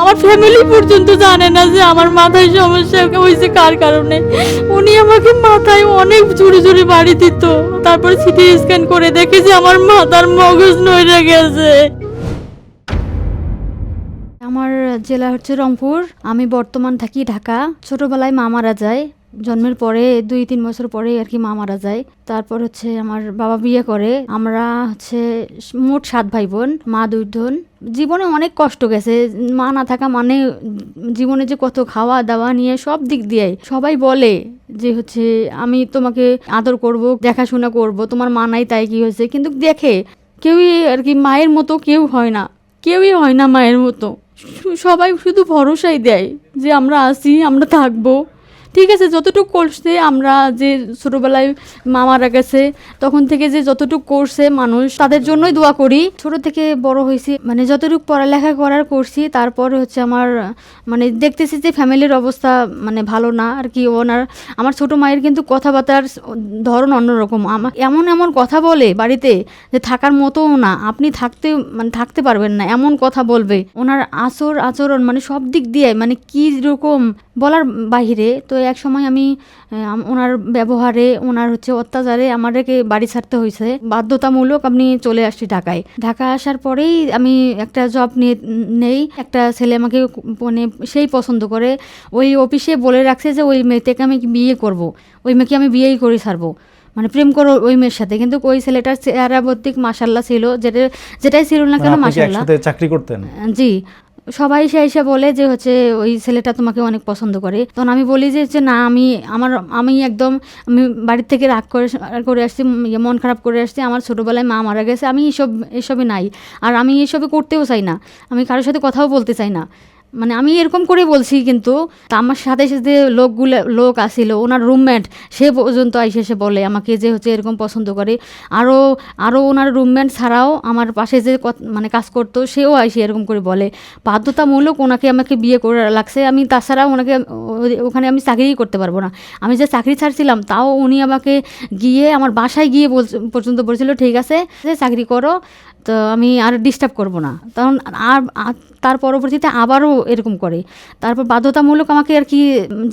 আমার ফ্যামিলি পর্যন্ত জানে না যে আমার মাথায় সমস্যা হয়েছে কার কারণে। উনি আমাকে মাথায় অনেক জোরে জোরে বাড়ি দিত। তারপর সিটি স্ক্যান করে দেখে যে আমার মাথার মগজ নইরে গেছে। আমার জেলা হচ্ছে রংপুর। আমি বর্তমান থাকি ঢাকা। ছোটবেলায় মা মারা যায়। জন্মের পরে, দুই, তিন বছর পরে আর কি মা মারা যায়। তারপর হচ্ছে আমার বাবা বিয়ে করে। আমরা হচ্ছে মোট সাত ভাই বোন মা দুই বোন। জীবনে অনেক কষ্ট গেছে। মা না থাকা মানে জীবনে যে কত খাওয়া দাওয়া নিয়ে সব দিক দিয়ে সবাই বলে যে হচ্ছে, আমি তোমাকে আদর করব, দেখাশোনা করব। তোমার মা নাই, তাই কি হয়েছে? কিন্তু দেখে কেউই আর কি মায়ের মতো কেউ হয় না। কেউই হয় না মায়ের মতো। সবাই শুধু ভরসাই দেয় যে আমরা আসি আমরা থাকব। ঠিক আছে, যতটুকু করছে আমরা যে ছোটোবেলায় মামারা গেছে, তখন থেকে যে যতটুকু করছে মানুষ, তাদের জন্যই দোয়া করি। ছোট থেকে বড় হয়েছি মানে যতটুকু পড়ালেখা করার করছি, তারপর হচ্ছে আমার মানে দেখতেছি যে ফ্যামিলির অবস্থা মানে ভালো না, আর কি ওনার, আমার ছোট মায়ের কিন্তু কথাবার্তার ধরন অন্যরকম। আমার এমন এমন কথা বলে বাড়িতে যে থাকার মতোও না, আপনি থাকতে মানে থাকতে পারবেন না, এমন কথা বলবে। ওনার আচর আচরণ মানে সব দিক দিয়ে মানে কি রকম বলার বাহিরে, তো এক সময় আমি ওনার ব্যবহারে ওনার হচ্ছে অত্যাচারে আমাদেরকে বাড়ি ছাড়তে হয়েছে বাধ্যতামূলক আমি চলে আসছি ঢাকায়। ঢাকা আসার পরেই আমি একটা জব নিয়ে নেই। একটা ছেলে আমাকে মানে সেই পছন্দ করে। ওই অফিসে বলে রাখছে যে ওই মেয়েটাকে আমি বিয়ে করব। ওই মেয়েকে আমি বিয়েই করে ছাড়বো। মানে প্রেম করো ওই মেয়ের সাথে। কিন্তু ওই ছেলেটার চেহারা ভর্তিক মাসাল্লাহ ছিল। যেটা যেটাই ছিল না মানে কেন আপনি মাসাল্লাহ চাকরি করতেন? জি। সবাই সে এসে বলে যে হচ্ছে ওই ছেলেটা তোমাকে অনেক পছন্দ করে। তখন আমি বলি যে হচ্ছে না আমি আমার আমি একদম আমি বাড়ির থেকে রাগ করে করে আসছি ইয়ে, মন খারাপ করে আসছি আমার ছোটোবেলায় মা মারা গেছে আমি এসব এসবে নাই। আর আমি এসবে করতেও চাই না। আমি কারোর সাথে কথাও বলতে চাই না। মানে আমি এরকম করে বলছি কিন্তু তা আমার সাথে সাথে লোকগুলো, লোক আসিল, ওনার রুমমেট সে পর্যন্ত আইসে, এসে বলে আমাকে যে হচ্ছে এরকম পছন্দ করে। আরও আরও ওনার রুমমেট ছাড়াও আমার পাশে যে মানে কাজ করতো, সেও আইসে এরকম করে বলে। বাধ্যতামূলক ওনাকে আমাকে বিয়ে করে লাগছে আমি তাছাড়া ওনাকে, ওখানে আমি চাকরিই করতে পারব না। আমি যে চাকরি ছাড়ছিলাম, তাও উনি আমাকে গিয়ে আমার বাসায় গিয়ে পর্যন্ত বলছিল, ঠিক আছে চাকরি করো। তো আমি আর ডিস্টার্ব করব না। তখন আর তার পরবর্তীতে আবারও এরকম করে। তারপর বাধ্যতামূলক আমাকে আর কি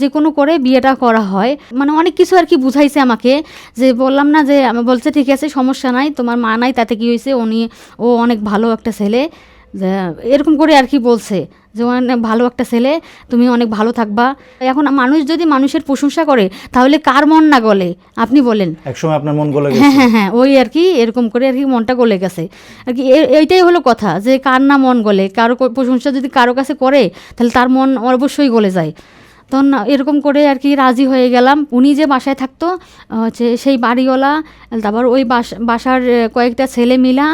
যে কোনো করে বিয়েটা করা হয়। মানে অনেক কিছু আর কি বুঝাইছে আমাকে যে বললাম না যে আমি বলছে, ঠিক আছে, সমস্যা নাই, তোমার মা নাই, তাতে কি হয়েছে উনি, ও অনেক ভালো একটা ছেলে। যে এরকম করে আর কি বলছে যে অনেক ভালো একটা ছেলে তুমি অনেক ভালো থাকবা। এখন মানুষ যদি মানুষের প্রশংসা করে তাহলে কার মন না গলে? আপনি বলেন। একসময় আপনার মন গলে হ্যাঁ গেছে। হ্যাঁ হ্যাঁ ওই আর কি এরকম করে আর কি মনটা গলে গেছে। আর কি এইটাই হলো কথা যে কার না মন গলে কারও প্রশংসা যদি কারও কাছে করে তাহলে তার মন অবশ্যই গলে যায়। তখন এরকম করে আর কি রাজি হয়ে গেলাম। উনি যে বাসায় থাকতো হচ্ছে সেই বাড়িওয়ালা তারপর ওই বাস- বাসার কয়েকটা ছেলে মিলা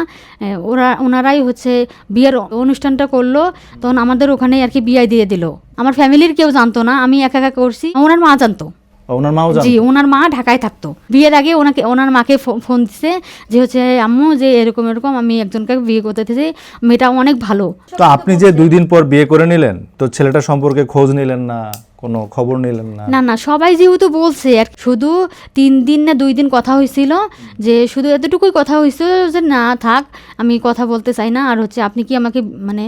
ওরা ওনারাই হচ্ছে বিয়ের অনুষ্ঠানটা করল। তখন আমাদের ওখানে আর কি বিয়ে দিয়ে দিল। আমার ফ্যামিলির কেউ জানতো না আমি একা একা করছি। ওনার মা জানতো। ওনার মাও জি ওনার মা ঢাকায় থাকতো। বিয়ের আগে ওনাকে ওনার মাকে ফোন দিছে যে হচ্ছে আম্মু যে এরকম এরকম আমি একজনকে বিয়ে করতে চাইছি মেয়েটা অনেক ভালো। তো আপনি যে দুই দিন পর বিয়ে করে নিলেন তো ছেলেটা সম্পর্কে খোঁজ নিলেন না? কোনো খবর নিলেন না? না না সবাই যেহেতু বলছে আর শুধু তিন দিন না দুই দিন কথা হয়েছিল যে শুধু এতটুকুই কথা হয়েছিল যে না থাক আমি কথা বলতে চাই না আর হচ্ছে আপনি কি আমাকে মানে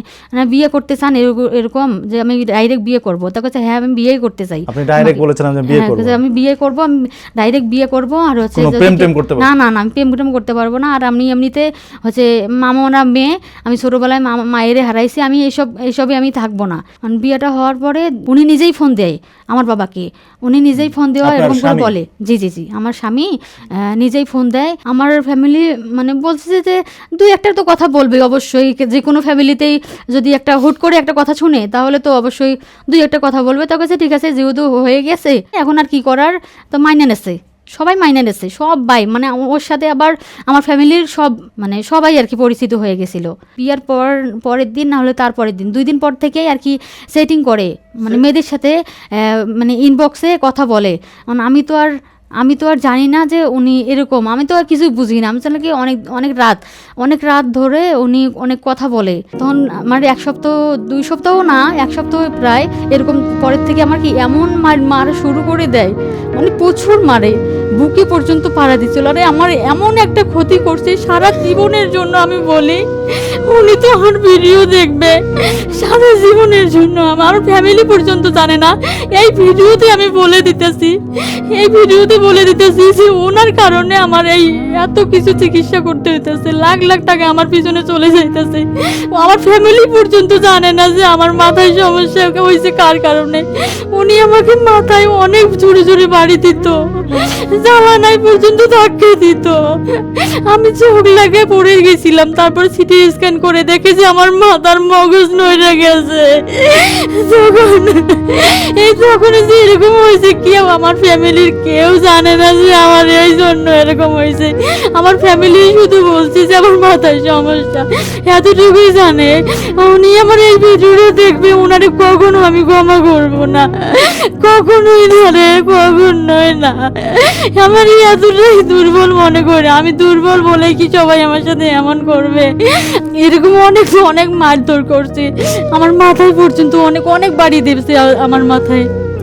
বিয়ে করতে চান এরকম- যে আমি ডাইরেক্ট বিয়ে করব। তা কাছে হ্যাঁ আমি বিয়েই করতে চাই। আপনি ডাইরেক্ট বলেছিলেন যে বিয়ে হ্যাঁ, করব। আমি বিয়ে করব আমি ডাইরেক্ট বিয়ে করব আর হচ্ছে প্রেম টেম করতে না না না আমি প্রেম টেম করতে পারব না আর আমি এমনিতে হচ্ছে মামনা মেয়ে আমি ছোটবেলায় মা মায়েরে হারাইছি আমি এইসব এইসবই আমি থাকব না। বিয়েটা হওয়ার পরে উনি নিজেই ফোন দেয় আমার বাবাকে। উনি নিজেই ফোন দেওয়া এরকম করে বলে জি জি জি আমার স্বামী নিজেই ফোন দেয়। আমার ফ্যামিলি মানে বলছে যে- যে দুই একটা তো কথা বলবে অবশ্যই যে কোনো ফ্যামিলিতেই যদি একটা হুট করে একটা কথা শুনে তাহলে তো অবশ্যই দুই একটা কথা বলবে। তো কাছে ঠিক আছে যেহেতু হয়ে গেছে এখন আর কি করার? তো মাইনে নেছে। সবাই মাইনে আছে সবাই। মানে ওর সাথে আবার আমার ফ্যামিলির সব মানে সবাই আর কি পরিচিত হয়ে গেছিল। বিয়ার পর পরের দিন না হলে তার পরের দিন। দুই দিন পর থেকেই আর কি সেটিং করে। মানে মেয়েদের সাথে মানে ইনবক্সে কথা বলে। কারণ আমি তো আর আমি তো আর জানি না যে উনি এরকম। আমি তো আর কিছুই বুঝি না। আমি জানি কি অনেক অনেক রাত অনেক রাত ধরে উনি অনেক কথা বলে। তখন আমার এক সপ্তাহ, দুই সপ্তাহ না, এক সপ্তাহ প্রায় এরকম পরের থেকে আমার কি এমন মার, মারা শুরু করে দেয়। মানে প্রচুর মারে। বুকে পর্যন্ত পাড়া দিচ্ছিল। আরে আমার এমন একটা ক্ষতি করছে সারা জীবনের জন্য আমি বলি, উনি তো আমার ভিডিও দেখবে। সারা জীবনের জন্য। আমার ফ্যামিলি পর্যন্ত জানে না। এই ভিডিওতে আমি বলে দিতেছি। এই ভিডিওতে বলে দিতেছি যে ওনার কারণে আমার এই এত কিছু চিকিৎসা করতে হইতেছে, লাখ লাখ টাকা আমার পিছনে চলে যাইতেছে। আমার ফ্যামিলি পর্যন্ত জানে না যে আমার মাথায় সমস্যা হয়েছে কার কারণে। উনি আমাকে মাথায় অনেক জোরে জোরে বাড়ি দিত, জ্বালানায় পর্যন্ত ধাক্কে দিত। আমি চোখ লাগে পড়ে গেছিলাম, তারপর সিটি স্ক্যান করে দেখে যে আমার মাথার মগজ নড়ে গেছে। এই তখন যে এরকম হয়েছে আমার ফ্যামিলির কেউ জানে না যে আমার এই জন্য এরকম হয়েছে। আমার ফ্যামিলি শুধু বলছে যে আমার মাথায় সমস্যা। এতটুকুই জানে। উনি আমার এই ভিডিওটা দেখবে কখনো আমি ক্ষমা না। কখনোই না রে কখনোই না। আমার এতটাই দুর্বল মনে করে। আমি দুর্বল বলে কি সবাই আমার সাথে এমন করবে? এরকম অনেক অনেক মারধর করছে। আমার মাথায় পর্যন্ত অনেক অনেক বাড়ি দিয়েছে আ- আমার মাথায়।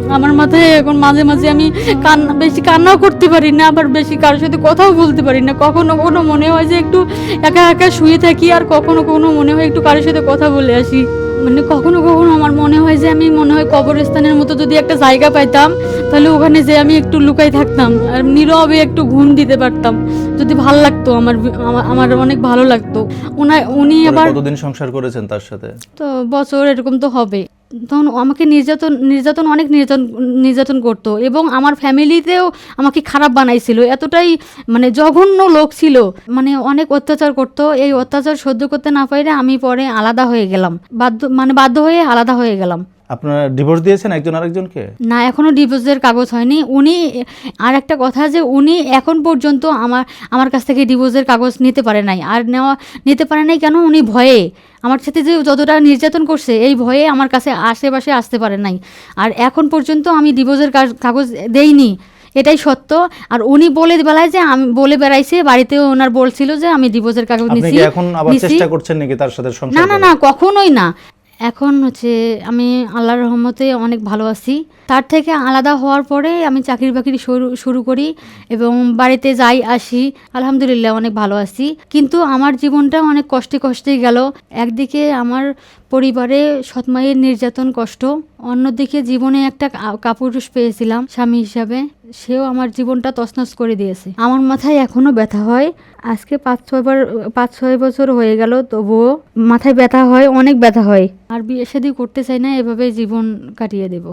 আমার মাথায় এখন মাঝে মাঝে আমি কান্না বেশি কান্নাও করতে পারি না আবার বেশি কারোর সাথে কথাও বলতে পারি না। কখনো কখনো মনে হয় যে একটু একা একা শুয়ে থাকি আর কখনো কখনো মনে হয় একটু কারোর সাথে কথা বলে আসি। মানে কখনো কখনো আমার মনে হয় যে আমি মনে হয় কবরস্থানের মতো যদি একটা জায়গা পাইতাম তাহলে ওখানে যে আমি একটু লুকাই থাকতাম আর নীরবে একটু ঘুম দিতে পারতাম। যদি ভালো লাগতো আমার আমার- অনেক ভালো লাগতো। উনি আবার কতদিন সংসার করেছেন তার সাথে? তো বছর এরকম তো হবে। তখন আমাকে নির্যাতন নির্যাতন অনেক নির্যাতন নির্যাতন করতো এবং আমার ফ্যামিলিতেও আমাকে খারাপ বানাইছিল। এতটাই মানে জঘন্য লোক ছিল। মানে অনেক অত্যাচার করতো। এই অত্যাচার সহ্য করতে না পারে আমি পরে আলাদা হয়ে গেলাম। বাধ্য মানে বাধ্য হয়ে আলাদা হয়ে গেলাম। আপনারা ডিভোর্স দিয়েছেন একজন আরেকজনকে? না এখনও ডিভোর্সের কাগজ হয়নি। উনি আর একটা কথা যে উনি এখন পর্যন্ত আমার আমার কাছ থেকে ডিভোর্সের কাগজ নিতে পারে নাই। আর নেওয়া নিতে পারে নাই কেন? উনি ভয়ে। আমার সাথে যে যতটা নির্যাতন করছে এই ভয়ে আমার কাছে আশেপাশে আসতে পারে নাই। আর এখন পর্যন্ত আমি ডিভোর্সের কাগজ দেইনি। এটাই সত্য। আর উনি বলে বেলায় যে আমি বলে বেড়াইছে বাড়িতে ওনার বলছিল যে আমি ডিভোর্সের কাগজ নিছি এখন আবার চেষ্টা করছেন নাকি তার সাথে সংসার না না না কখনোই না। এখন হচ্ছে আমি আল্লাহর রহমতে অনেক ভালো আছি। তার থেকে আলাদা হওয়ার পরে আমি চাকরি বাকরি শুরু শুরু করি এবং বাড়িতে যাই, আসি। আলহামদুলিল্লাহ অনেক ভালো আছি। কিন্তু আমার জীবনটা অনেক কষ্টে কষ্টে গেল। একদিকে আমার পরিবারে সৎমায়ের নির্যাতন, কষ্ট। অন্যদিকে জীবনে একটা কাপুরুষ পেয়েছিলাম স্বামী হিসাবে। সেও আমার জীবনটা তছনছ করে দিয়েছে। আমার মাথায় এখনও ব্যথা হয়। আজকে পাঁচ ছয়বার পাঁচ ছয় বছর হয়ে গেল, তবুও মাথায় ব্যথা হয়, অনেক ব্যথা হয়। আর বিয়ে শাদী করতে চাই না এভাবে জীবন কাটিয়ে দেব।